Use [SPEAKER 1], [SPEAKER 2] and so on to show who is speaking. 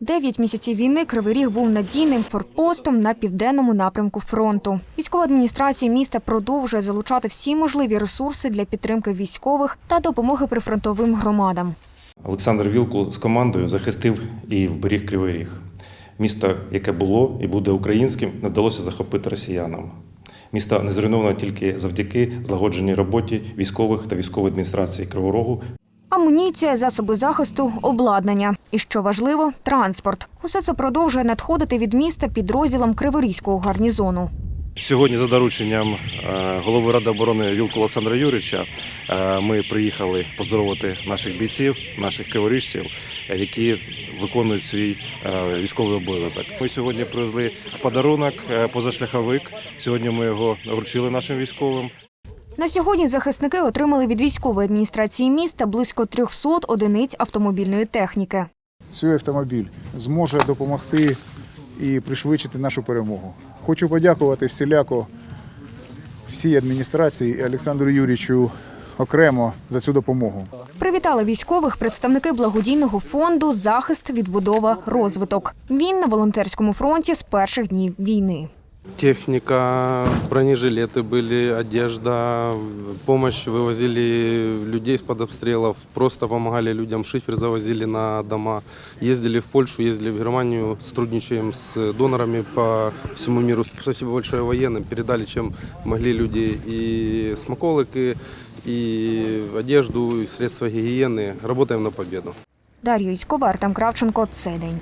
[SPEAKER 1] Дев'ять місяців війни Кривий Ріг був надійним форпостом на південному напрямку фронту. Військова адміністрація міста продовжує залучати всі можливі ресурси для підтримки військових та допомоги прифронтовим громадам.
[SPEAKER 2] Олександр Вілкул з командою захистив і вберіг Кривий Ріг. Місто, яке було і буде українським, не вдалося захопити росіянам. Місто не зруйновано тільки завдяки злагодженій роботі військових та військової адміністрації Кривого Рогу
[SPEAKER 1] Амуніція, засоби захисту, обладнання. І що важливо, транспорт. Усе це продовжує надходити від міста підрозділам Криворізького гарнізону.
[SPEAKER 2] Сьогодні, за дорученням е, голови Ради оборони Вілку Олександра Юрійовича, е, ми приїхали поздоровити наших бійців, наших криворіжців, які виконують свій е, військовий обов'язок. Ми сьогодні привезли подарунок позашляховик. Сьогодні ми його вручили нашим військовим.
[SPEAKER 1] На сьогодні захисники отримали від військової адміністрації міста близько 300 одиниць автомобільної техніки.
[SPEAKER 3] Цей автомобіль зможе допомогти і пришвидшити нашу перемогу. Хочу подякувати всіляко всій адміністрації і Олександру Юрійовичу окремо за цю допомогу.
[SPEAKER 1] Привітали військових представники благодійного фонду Захист, відбудова, розвиток. Він на волонтерському фронті з перших днів війни.
[SPEAKER 4] Техника, бронежилеты были, одежда, помощь, вывозили людей из-под обстрелов, просто помогали людям, шифер завозили на дома. Ездили в Польшу, ездили в Германию, сотрудничаем с донорами по всему миру. Спасибо большое военным, передали, чем могли люди, и смаколики, и одежду, и средства гигиены. Работаем на победу.
[SPEAKER 1] Дар'я Юськова, Артем Кравченко. Цей день.